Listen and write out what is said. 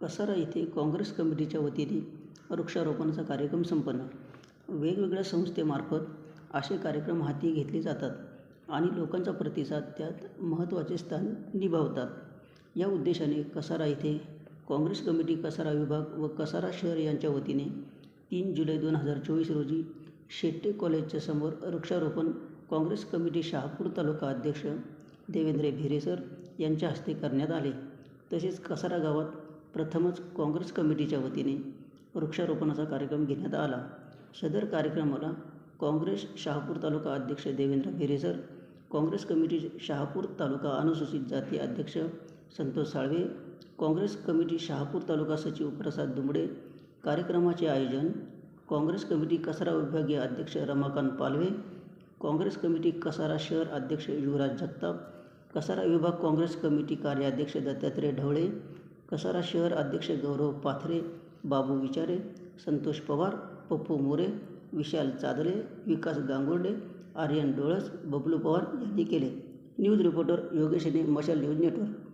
कसारा येथे काँग्रेस कमिटीच्या वतीने वृक्षारोपणाचा कार्यक्रम संपन्न. वेगवेगळ्या संस्थेमार्फत असे कार्यक्रम हाती घेतले जातात आणि लोकांचा प्रतिसाद त्यात महत्त्वाचे स्थान निभावतात. या उद्देशाने कसारा येथे काँग्रेस कमिटी कसारा विभाग व कसारा शहर यांच्या वतीने तीन जुलै दोन हजार चोवीस रोजी शेट्टे कॉलेजच्या समोर वृक्षारोपण काँग्रेस कमिटी शहापूर तालुका अध्यक्ष देवेंद्र भिरेसर यांच्या हस्ते करण्यात आले. तसेच कसारा गावात प्रथमच काँग्रेस कमिटीच्या वतीने वृक्षारोपणाचा कार्यक्रम घेण्यात आला. सदर कार्यक्रमाला काँग्रेस शहापूर तालुका अध्यक्ष देवेंद्र भिरेसर काँग्रेस कमिटी शहापूर तालुका अनुसूचित जाती अध्यक्ष संतोष साळवे काँग्रेस कमिटी शहापूर तालुका सचिव प्रसाद दुमडे कार्यक्रमाचे आयोजन काँग्रेस कमिटी कसारा विभागीय अध्यक्ष रमाकांत पालवे काँग्रेस कमिटी कसारा शहर अध्यक्ष युवराज जगताप कसारा विभाग काँग्रेस कमिटी कार्याध्यक्ष दत्तात्रय ढवळे कसारा शहर अध्यक्ष गौरव पाथरे बाबू विचारे संतोष पवार पप्पू मोरे विशाल चादले विकास गांगुर्डे आर्यन डोळस बबलू पवार यांनी केले. न्यूज रिपोर्टर योगेशने मशाल न्यूज नेटवर्क.